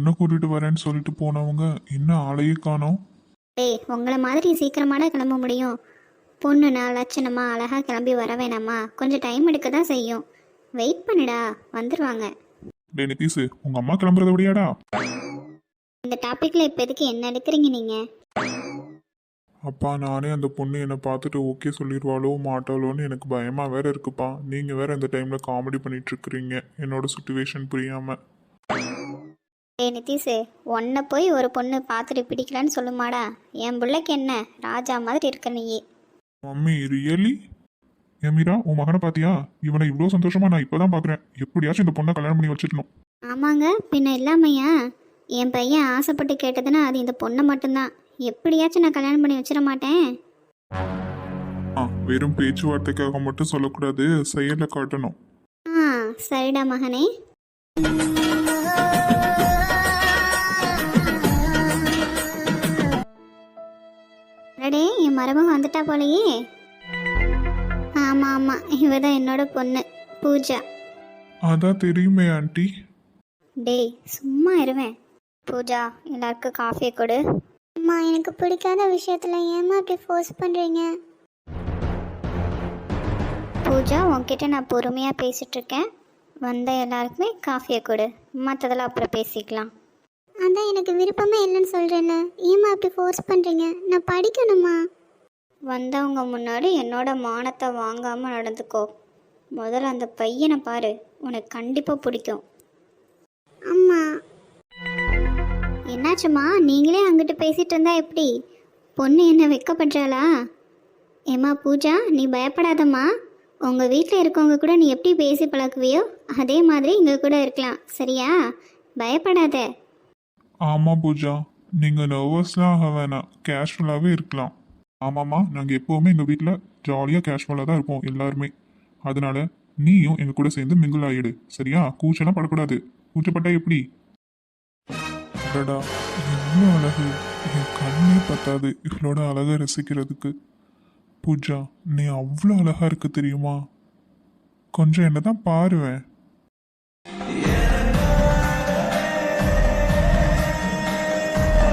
பொண்ணை கூட்டிட்டு வரேன்னு சொல்லிட்டு போனவங்க இன்னும் ஆளையே காணோம்? டேய் உங்களை மாதிரி சீக்கிரமாட கிளம்ப முடியும். பொண்ணுனா லட்சணமா அழகாக கிளம்பி வர வேணாமா? கொஞ்சம் டைம் எடுக்க தான் செய்யும். வெயிட் பண்ணுடா வந்துருவாங்க. டே நிதிஷு உங்க அம்மா கிளம்புறத விடியாடா? இந்த டாப்பிக்கில் இப்போ எதுக்கு என்ன எடுக்கிறீங்க நீங்கள் அப்பா நானே அந்த பொண்ணு என்னை பார்த்துட்டு ஓகே சொல்லிடுவாளோ மாட்டாளோன்னு எனக்கு பயமா வேற இருக்குப்பா. நீங்க வேற இந்த டைம்ல காமெடி பண்ணிட்டு இருக்கிறீங்க. என்னோட சுச்சுவேஷன் புரியாம. டேய் நிதிஷு உன்னை போய் ஒரு பொண்ணு பார்த்துட்டு பிடிக்கலன்னு சொல்லுமாடா. என் பிள்ளைக்கு என்ன? ராஜா மாதிரி இருக்க நீ மம்மி ரியலி எமீரா உன் மகனை பாத்தியா இவனை இவ்வளோ சந்தோஷமா நான் இப்பதான் பாக்குறேன் எப்படியாச்சும் இந்த பொண்ணை கல்யாணம் பண்ணி வச்சிடணும். ஆமாங்க பின்ன இல்லாமையா? என் பையன் ஆசைப்பட்டு கேட்டதுன்னா அது இந்த பொண்ணை மட்டும்தான். எப்படியாச்சும் நான் கல்யாணம் பண்ணி வச்சிட மாட்டேன். ஆ வெறும் பேச்சுவார்த்தைக்காக மட்டும் சொல்லக்கூடாது செயல்ல காட்டணும். ஆ சரிடா மகனே. என் மருமகன் வந்துட்டா போலயே. ஆமா ஆமா. இவ தான் என்னோட பொண்ணு பூஜா. அதான் தெரியுமே ஆண்டி. டேய் சும்மா இருவேன். பூஜா எல்லாருக்கும் காஃபியை கொடு. அம்மா எனக்கு பிடிக்காத விஷயத்துல ஏமா இப்படி ஃபோர்ஸ் பண்றீங்க? பூஜா உன்கிட்ட நான் பொறுமையா பேசிட்டு இருக்கேன். வந்த எல்லாருக்குமே காஃபியை கொடு. மற்றதெல்லாம் அப்புறம் பேசிக்கலாம். அதான் எனக்கு விருப்பமே இல்லைன்னு சொல்கிறேன்ல ஏமா இப்படி ஃபோர்ஸ் பண்ணுறீங்க நான் படிக்கணுமா? வந்தவங்க முன்னாடி என்னோட மானத்தை வாங்காமல் நடந்துக்கோ. முதல்ல அந்த பையனை பாரு. உனக்கு கண்டிப்பாக பிடிக்கும். அம்மா. என்னாச்சும்மா நீங்களே அங்கிட்டு பேசிட்டு இருந்தா எப்படி? பொண்ணு என்ன வெக்கப்படுறாளா? ஏம்மா பூஜா நீ பயப்படாதம்மா. உங்கள் வீட்டில் இருக்கவங்க கூட நீ எப்படி பேசி பழகுவியோ அதே மாதிரி இங்கே கூட இருக்கலாம். சரியா? பயப்படாத. ஆமா பூஜா. நீங்க நர்வஸ்லாம் ஆக வேணாம். கேஷுவலாகவே இருக்கலாம். ஆமாம்மா நாங்கள் எப்போவுமே எங்கள் வீட்டில் ஜாலியாக கேஷுவலாக தான் இருப்போம் எல்லாருமே. அதனால நீயும் எங்கள் கூட சேர்ந்து மிங்கிள் ஆகிடு சரியா? கூச்சலாம் படக்கூடாது. கூச்சப்பட்டா எப்படி? அடடா என்ன அழகு. என் கண்ணே பத்தாது இவளோட அழகை ரசிக்கிறதுக்கு. பூஜா நீ அவ்வளோ அழகா இருக்கு தெரியுமா? கொஞ்சம் என்ன தான் பாருவேன்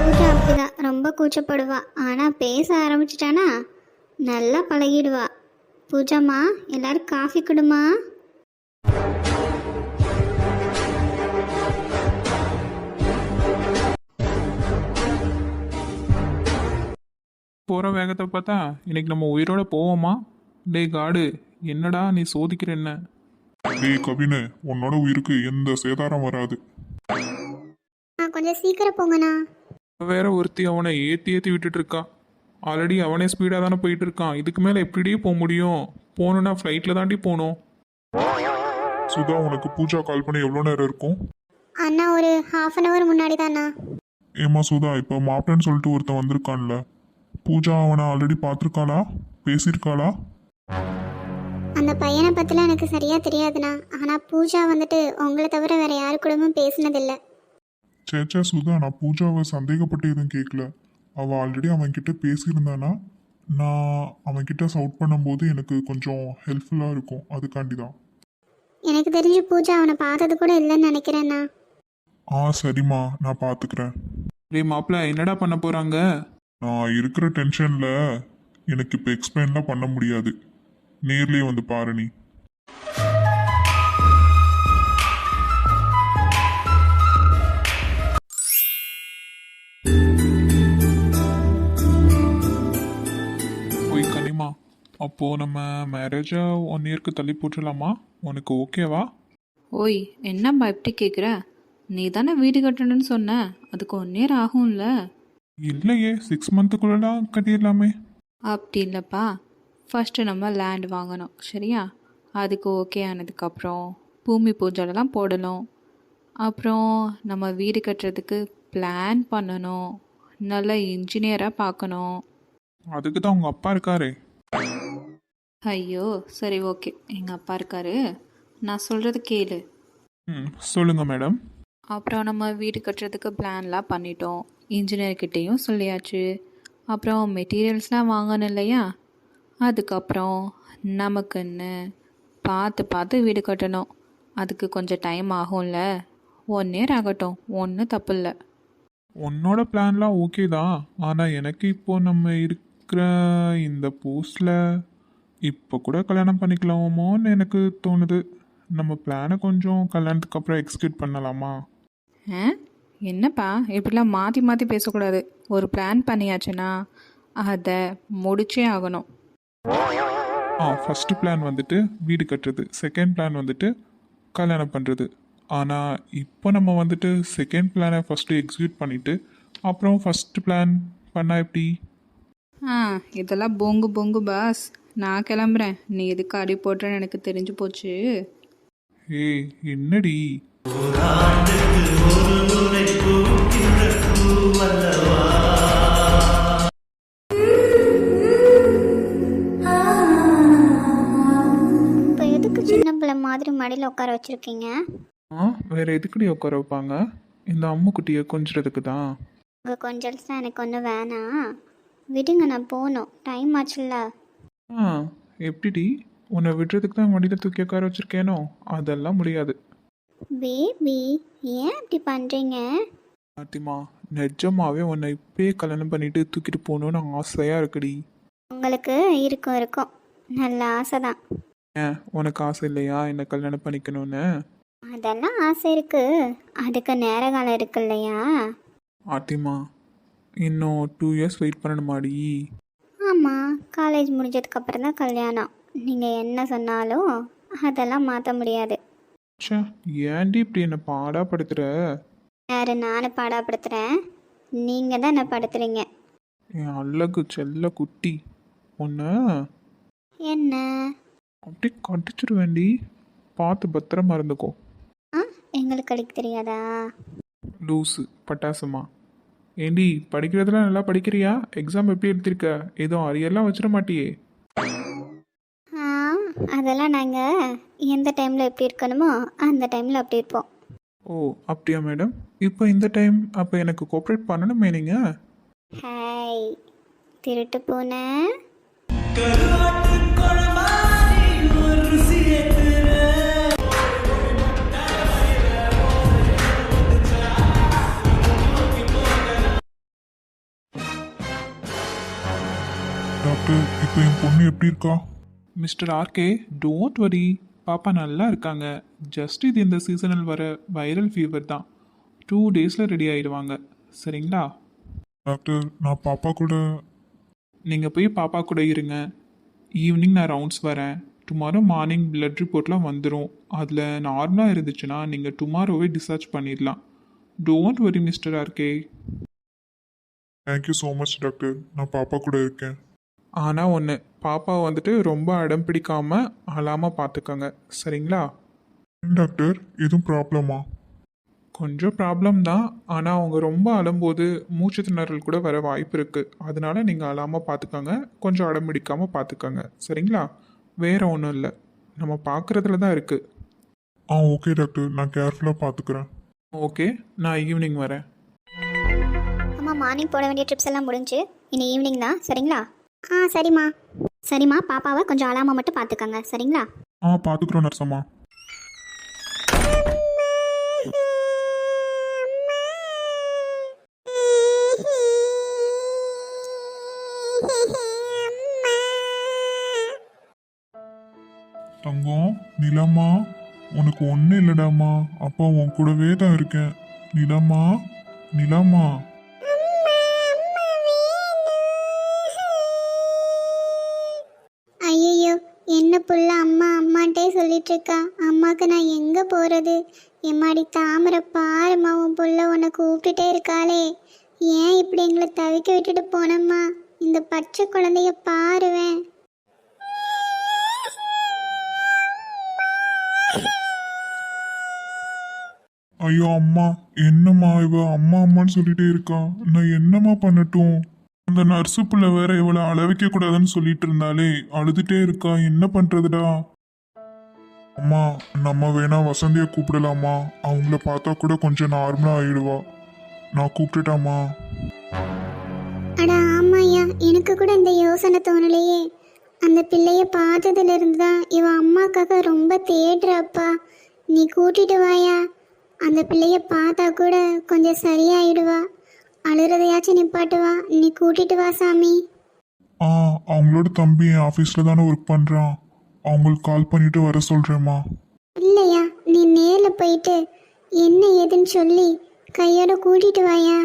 பூஜா அப்படிதான். ரொம்ப கூச்சப்படுவா. ஆனால் பேச ஆரம்பிச்சிட்டானா? நல்லா பழகிடுவா. பூஜாம்மா எல்லாரும் காஃபி கொடுமா? போகிற வேகத்தை பார்த்தா இன்னைக்கு நம்ம உயிரோட போவோமா? டேய் காடு என்னடா நீ சோதிக்கிற என்ன? டேய் கவினு உன்னோட உயிருக்கு எந்த சேதாரம் வராது. ஆ கொஞ்சம் சீக்கிரம் போங்கண்ணா. வேற ஒருத்தி அவனை ஏற்றி ஏற்றி விட்டுட்டு இருக்கா ஆல்ரெடி அவனே ஸ்பீடாக தானே போயிட்டு இருக்கான் இதுக்கு மேலே எப்படியே போக முடியும்? போகணுன்னா ஃப்ளைட்டில் தாண்டி போகணும். சுதா உனக்கு பூஜா கால் பண்ணி எவ்வளோ நேரம் இருக்கும்? அண்ணா ஒரு ஹாஃப் அன் ஹவர் முன்னாடி தாண்ணா ஏமா சுதா இப்போ மாப்பிள்ளைன்னு சொல்லிட்டு ஒருத்தன் வந்திருக்கான்ல. பூஜா அவனை ஆல்ரெடி பார்த்துருக்காளா? பேசியிருக்காளா? அந்த பையனை பற்றிலாம் எனக்கு சரியாக தெரியாதுண்ணா. ஆனால் பூஜா வந்துட்டு உங்களை தவிர வேற யாரு கூடவும் பேசினதில்லை. சேச்சா சுதா நான் பூஜாவை சந்தேகப்பட்டு எதுவும் கேட்கல அவள் ஆல்ரெடி அவன்கிட்ட பேசியிருந்தானா? நான் அவன்கிட்ட சவுட் பண்ணும்போது எனக்கு கொஞ்சம் ஹெல்ப்ஃபுல்லாக இருக்கும். அதுக்காண்டி தான் எனக்கு தெரிஞ்சு பூஜா அவனை பார்த்தது கூட இல்லைன்னு நினைக்கிறேண்ணா ஆ சரிம்மா நான் பார்த்துக்கிறேன் டேய் மாப்பிள்ள என்னடா பண்ண போகிறாங்க நான் இருக்கிற டென்ஷனில் எனக்கு இப்போ எக்ஸ்பிளைன்லாம் பண்ண முடியாது. நேர்லயே வந்து பாரு நீ. அப்போது நம்ம மேரேஜை ஒன் இயர்க்கு தள்ளி போட்டுடலாமா? உனக்கு ஓகேவா ஓய் என்னம்மா இப்படி கேட்குற நீ தானே வீடு கட்டணும்னு சொன்ன. அதுக்கு ஒன் இயர் ஆகும்ல. இல்லையே சிக்ஸ் மந்த்துக்குள்ளலாம் கட்டிடலாமே. அப்படி இல்லைப்பா. ஃபஸ்ட்டு நம்ம லேண்ட் வாங்கணும் சரியா? அதுக்கு ஓகே ஆனதுக்கப்புறம் பூமி பூஜைலாம் போடணும். அப்புறம் நம்ம வீடு கட்டுறதுக்கு பிளான் பண்ணணும். நல்ல இன்ஜினியராக பார்க்கணும். அதுக்கு தான் உங்கள் அப்பா இருக்காரே. ஐயோ சரி ஓகே. எங்கள் அப்பா இருக்காரு. நான் சொல்கிறது கேளு. ம் சொல்லுங்கள் மேடம். அப்புறம் நம்ம வீடு கட்டுறதுக்கு பிளான்லாம் பண்ணிட்டோம். இன்ஜினியர்கிட்டேயும் சொல்லியாச்சு. அப்புறம் மெட்டீரியல்ஸ்லாம் வாங்கணும் இல்லையா? அதுக்கப்புறம் நமக்குன்னு பார்த்து பார்த்து வீடு கட்டணும். அதுக்கு கொஞ்சம் டைம் ஆகும்ல. ஒன் இயர் ஆகட்டும். ஒன்றும் தப்பு இல்லை. உன்னோட பிளான்லாம் ஓகே தான். ஆனால் எனக்கு இப்போ நம்ம இருக்கிற இந்த போஸ்டில் இப்போ கூட கல்யாணம் பண்ணிக்கலாமோன்னு எனக்கு தோணுது. நம்ம பிளானை கொஞ்சம் கல்யாணத்துக்கு அப்புறம் எக்ஸிக்யூட் பண்ணலாமா? என்னப்பா? இப்படிலாம் மாற்றி மாற்றி பேசக்கூடாது. ஒரு பிளான் பண்ணியாச்சுன்னா அதை முடிச்சே ஆகணும். ஆ ஃபஸ்ட்டு பிளான் வந்துட்டு வீடு கட்டுறது. செகண்ட் பிளான் வந்துட்டு கல்யாணம் பண்ணுறது ஆனால் இப்போ நம்ம வந்துட்டு செகண்ட் பிளானை ஃபஸ்ட்டு எக்ஸிக்யூட் பண்ணிவிட்டு அப்புறம் ஃபஸ்ட்டு பிளான் பண்ணால் எப்படி? ஆ இதெல்லாம் பொங்கு பொங்கு பாஸ் நான் கிளம்புறேன். நீ எதுக்கு அடி போட்டுறேன்னு எனக்கு தெரிஞ்சு போச்சு. ஏய் என்னடி? இப்போ எதுக்கு சின்ன பிள்ளை மாதிரி மடியில் உட்கார வச்சுருக்கீங்க? ஆ வேறு எதுக்குடி உட்கார வைப்பாங்க? இந்த அம்முக்குட்டியை கொஞ்சிறதுக்கு தான். உங்கள் கொஞ்சல்ஸ்லாம் எனக்கு ஒன்றும் வேணாம். விடுங்க நான் போகணும். டைம் ஆச்சுல்ல. ஆ எப்படிடி? உன்னை விடுறதுக்கு தான் மடியில் தூக்கி உட்கார வச்சிருக்கேனோ? அதெல்லாம் முடியாது. பேபி ஏன் இப்படி பண்ணுறீங்க பாத்திமா நிஜமாவே உன்னை இப்பயே கல்யாணம் பண்ணிட்டு தூக்கிட்டு போகணுன்னு ஆசையாக இருக்குடி. உங்களுக்கு இருக்கும் இருக்கும். நல்ல ஆசை தான் ஏன்? உனக்கு ஆசை இல்லையா என்னை கல்யாணம் பண்ணிக்கணும்னு? அதெல்லாம் ஆசை இருக்கு. அதுக்கு நேர காலம் இருக்கு இல்லையா? ஆத்திமா இன்னும் டூ இயர்ஸ் வெயிட் பண்ணணுமாடி? காலேஜ் முடிஞ்சதுக்கு அப்புறம் தான் கல்யாணம். நீங்கள் என்ன சொன்னாலும் அதெல்லாம் மாற்ற முடியாது. ச்சே ஏன்டி இப்படி என்னை பாடாப்படுத்துற யாரு நானும் பாடாப்படுத்துகிறேன் நீங்கள் தான் என்ன படுத்துறீங்க? என் அழகு செல்ல குட்டி. உன்னை என்ன? அப்படியே கடிச்சிருவேண்டி பார்த்து பத்திரமா இருந்துக்கோ. ஆ எங்களுக்கு அடிக்க தெரியாதா? லூஸு பட்டாசுமா? ஏண்டி படிக்கிறதுலாம் நல்லா படிக்கிறியா? எக்ஸாம் எப்படி எடுத்திருக்க? எதுவும் அரியெல்லாம் வச்சிட மாட்டியே. ஆ அதெல்லாம் நாங்கள் எந்த டைமில் எப்படி இருக்கணுமோ அந்த டைமில் அப்படி இருப்போம். ஓ அப்படியா மேடம் இப்போ இந்த டைம் அப்போ எனக்கு கோஆப்ரேட் பண்ணணுமே நீங்கள் ஹாய் திருட்டு பூனை. டாக்டர் இப்போ என் பொண்ணு எப்படி இருக்கா? மிஸ்டர் ஆர்கே டோன்ட் வரி பாப்பா நல்லா இருக்காங்க. ஜஸ்ட் இது இந்த சீசனல் வர வைரல் ஃபீவர் தான். டூ டேஸில் ரெடி ஆயிடுவாங்க. சரிங்களா? டாக்டர் நான் பாப்பா கூட நீங்கள் போய் பாப்பா கூட இருங்க. ஈவினிங் நான் ரவுண்ட்ஸ் வரேன். டுமாரோ மார்னிங் பிளட் ரிப்போர்ட்லாம் வந்துடும் அதில் நார்மலாக இருந்துச்சுன்னா நீங்கள் டுமாரோவே டிஸ்சார்ஜ் பண்ணிடலாம். Don't worry mister RK. Thank you so much doctor நான் பாப்பா கூட இருக்கேன். ஆனால் ஒன்று பாப்பா வந்துட்டு ரொம்ப அடம் பிடிக்காம அழாமல் பார்த்துக்கோங்க சரிங்களா? டாக்டர் எதுவும் ப்ராப்ளமா? கொஞ்சம் ப்ராப்ளம் தான். ஆனால் அவங்க ரொம்ப அழும்போது மூச்சு திணறல் கூட வர வாய்ப்பு இருக்குது அதனால நீங்கள் அழாமல் பார்த்துக்கோங்க கொஞ்சம் அடம் பிடிக்காமல் பார்த்துக்கோங்க சரிங்களா? வேற ஒன்றும் இல்லை. நம்ம பார்க்குறதுல தான் இருக்குது ஆ ஓகே டாக்டர். நான் கேர்ஃபுல்லாக பார்த்துக்கிறேன் ஓகே. நான் ஈவினிங் வரேன். அம்மா மார்னிங் போட வேண்டிய ட்ரிப்ஸ் எல்லாம் முடிஞ்சு இனி ஈவினிங் தான். சரிங்களா? ஆ சரிம்மா. சரிம்மா பாப்பாவை கொஞ்சம் அழாம மட்டும் பார்த்துக்கங்க சரிங்களா? ஆ பார்த்துக்குறோம் நர்சம்மா தங்கம் நிலம்மா உனக்கு ஒன்றும் இல்லடாம்மா. அப்பா உன் கூடவே தான் இருக்கேன். நிலம்மா நிலம்மா ஐயோ என்ன புள்ள அம்மா அம்மாட்டே சொல்லிட்டு இருக்கா? அம்மாக்கு நான் எங்க போறது? எம்மாடி தாமரை பாரும்மா உன் புள்ள உன்னை கூப்பிட்டுட்டே இருக்காளே. ஏன் இப்படி எங்களை தவிக்க விட்டுட்டு போனம்மா? இந்த பச்சை குழந்தைய பாருவேன். ஐயோ அம்மா என்னம்மா இவ? அம்மா அம்மான்னு சொல்லிட்டே இருக்கா. நான் என்னம்மா பண்ணட்டும்? அந்த நர்ஸு பிள்ளை வேற இவளை அளவிக்க கூடாதுன்னு சொல்லிட்டு இருந்தாலே அழுதுட்டே இருக்கா. என்ன பண்றதுடா? அம்மா நம்ம வேணா வசந்திய கூப்பிடலாமா? அவங்கள பார்த்தா கூட கொஞ்சம் நார்மலா ஆயிடுவா. நான் கூப்பிட்டுட்டாமா அட ஆமாய்யா எனக்கு கூட இந்த யோசனை தோணலையே. அந்த பிள்ளைய பார்த்ததுல இருந்து தான் இவ அம்மாக்காக ரொம்ப தேடுறப்பா நீ கூட்டிட்டு வாயா அந்த பிள்ளைய பார்த்தா கூட கொஞ்சம் சரியாயிடுவா. அழுறதையாச்சும் நிப்பாட்டுவா. நீ கூட்டிட்டு வா சாமி. ஆ அவங்களோட தம்பி ஆஃபீஸில் தானே ஒர்க் பண்ணுறான் அவங்களுக்கு கால் பண்ணிட்டு வர சொல்கிறேம்மா இல்லையா நீ நேரில் போயிட்டு என்ன ஏதுன்னு சொல்லி கையோட கூட்டிட்டு வாயா.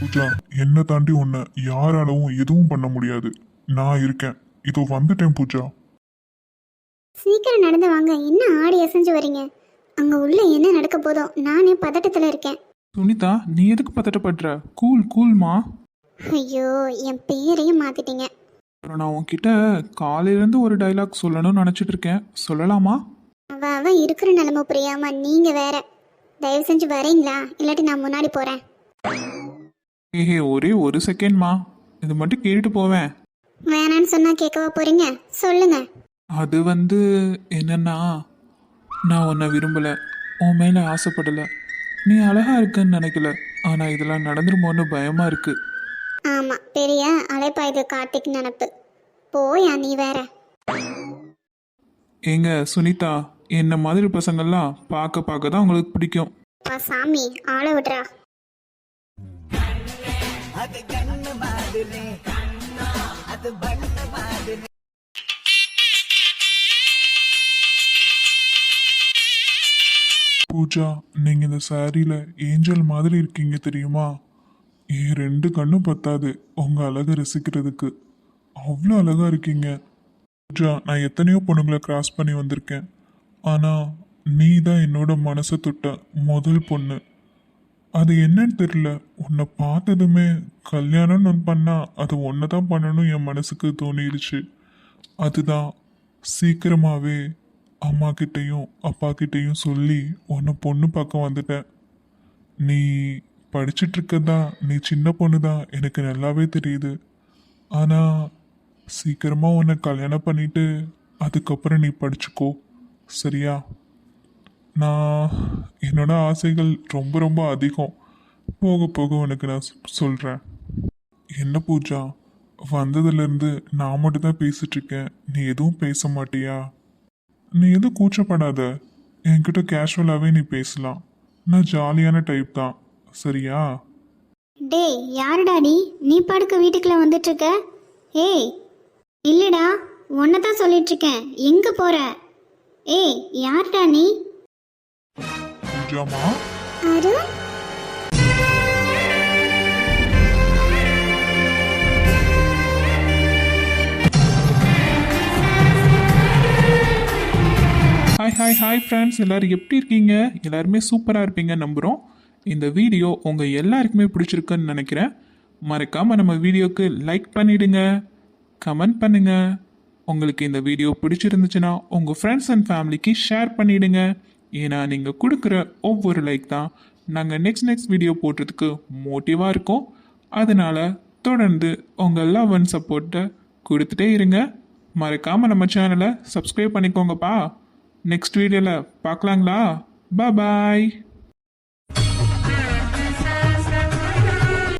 பூஜா என்னை தாண்டி உன்னை யாராலவும் எதுவும் பண்ண முடியாது. நான் இருக்கேன். இதோ வந்துட்டேன் பூஜா. சீக்கிரம் நடந்து வாங்க. என்ன ஆடி அசைஞ்சு வரீங்க? அங்க உள்ள என்ன நடக்க போதோ நானே பதட்டத்துல இருக்கேன். சுனிதா நீ எதுக்கு பதட்டப்படுற? கூல் கூல்மா ஐயோ என் பேரையும் மாத்திட்டீங்க. அப்புறம் நான் உன்கிட்ட காலையிலேருந்து ஒரு டைலாக் சொல்லணும்னு நினச்சிட்டு இருக்கேன் சொல்லலாமா? அவ அவ இருக்கிற நிலைமை புரியாம நீங்க வேற. தயவு செஞ்சு வரீங்களா? இல்லாட்டி நான் முன்னாடி போறேன். ஏஹே ஒரே ஒரு செகண்ட்மா இது மட்டும் கேட்டுட்டு போவேன். வேணான்னு சொன்னா கேட்கவா போறீங்க? சொல்லுங்க. அது வந்து என்னன்னா நான் உன்னை விரும்பலை. உன் மேலே ஆசைப்படலை. நீ அழகா இருக்குன்னு நினைக்கல. ஆனால் இதெல்லாம் நடந்துருமோன்னு பயமாக இருக்கு. ஆமா பெரிய அலைப்பாயுது கார்த்திக் நினப்பு போயா நீ வேற? ஏங்க சுனிதா என்ன மாதிரி பசங்கள்லாம் பார்க்க பார்க்க தான் உங்களுக்கு பிடிக்கும். பா சாமி ஆளை விட்றா. பூஜா நீங்க இந்த சாரியில ஏஞ்சல் மாதிரி இருக்கீங்க தெரியுமா? என் ரெண்டு கண்ணும் பத்தாது உங்க அழகை ரசிக்கிறதுக்கு. அவ்வளோ அழகா இருக்கீங்க. பூஜா நான் எத்தனையோ பொண்ணுங்களை கிராஸ் பண்ணி வந்திருக்கேன். ஆனா நீ தான் என்னோட மனசை தொட்ட முதல் பொண்ணு. அது என்னன்னு தெரியல. உன்னை பார்த்ததுமே கல்யாணம்னு ஒன்று பண்ணா அது ஒன்றை தான் பண்ணணும் என் மனசுக்கு தோணிடுச்சு அதுதான் சீக்கிரமாகவே அம்மா கிட்டேயும் அப்பா கிட்டேயும் சொல்லி உன்னை பொண்ணு பக்கம் வந்துட்டேன். நீ படிச்சிட்டு இருக்கதா நீ சின்ன பொண்ணு தான் எனக்கு நல்லாவே தெரியுது. ஆனால் சீக்கிரமாக உன்னை கல்யாணம் பண்ணிட்டு அதுக்கப்புறம் நீ படிச்சுக்கோ. சரியா? நான் என்னோட ஆசைகள் ரொம்ப ரொம்ப அதிகம். போக போக உனக்கு நான் சொல்கிறேன் என்ன பூஜா? வந்ததுலேருந்து நான் மட்டும் தான் பேசிட்டு நீ எதுவும் பேச மாட்டியா? நீ எதுவும் கூச்சப்படாத. என்கிட்ட கேஷுவலாகவே நீ பேசலாம். நான் ஜாலியான டைப் தான். சரியா? டேய் யாருடா நீ? நீ படுக்க வீட்டுக்குள்ள வந்துட்டு இருக்க ஏய் இல்லடா. உன்னை தான் சொல்லிட்டு இருக்கேன் எங்க போற? ஏய் யாருடா நீ? பூஜாமா Arun? Hi hi hi friends எல்லோரும் எப்படி இருக்கீங்க? எல்லாருமே சூப்பராக இருப்பீங்க நம்புகிறோம் இந்த வீடியோ உங்கள் எல்லாருக்குமே பிடிச்சிருக்குன்னு நினைக்கிறேன். மறக்காமல் நம்ம வீடியோக்கு லைக் பண்ணிவிடுங்க கமெண்ட் பண்ணுங்கள் உங்களுக்கு இந்த வீடியோ பிடிச்சிருந்துச்சுன்னா உங்கள் ஃப்ரெண்ட்ஸ் அண்ட் ஃபேமிலிக்கு ஷேர் பண்ணிவிடுங்க ஏன்னா நீங்கள் கொடுக்குற ஒவ்வொரு லைக் தான் நாங்கள் நெக்ஸ்ட் நெக்ஸ்ட் வீடியோ போடுறதுக்கு மோட்டிவாக இருக்கோம். அதனால் தொடர்ந்து உங்கள் லவ் அண்ட் சப்போர்ட்டை கொடுத்துட்டே இருங்க. மறக்காமல் நம்ம சேனலை சப்ஸ்கிரைப் பண்ணிக்கோங்கப்பா. நெக்ஸ்ட் வீடியோவில் பார்க்கலாங்களா? பாய்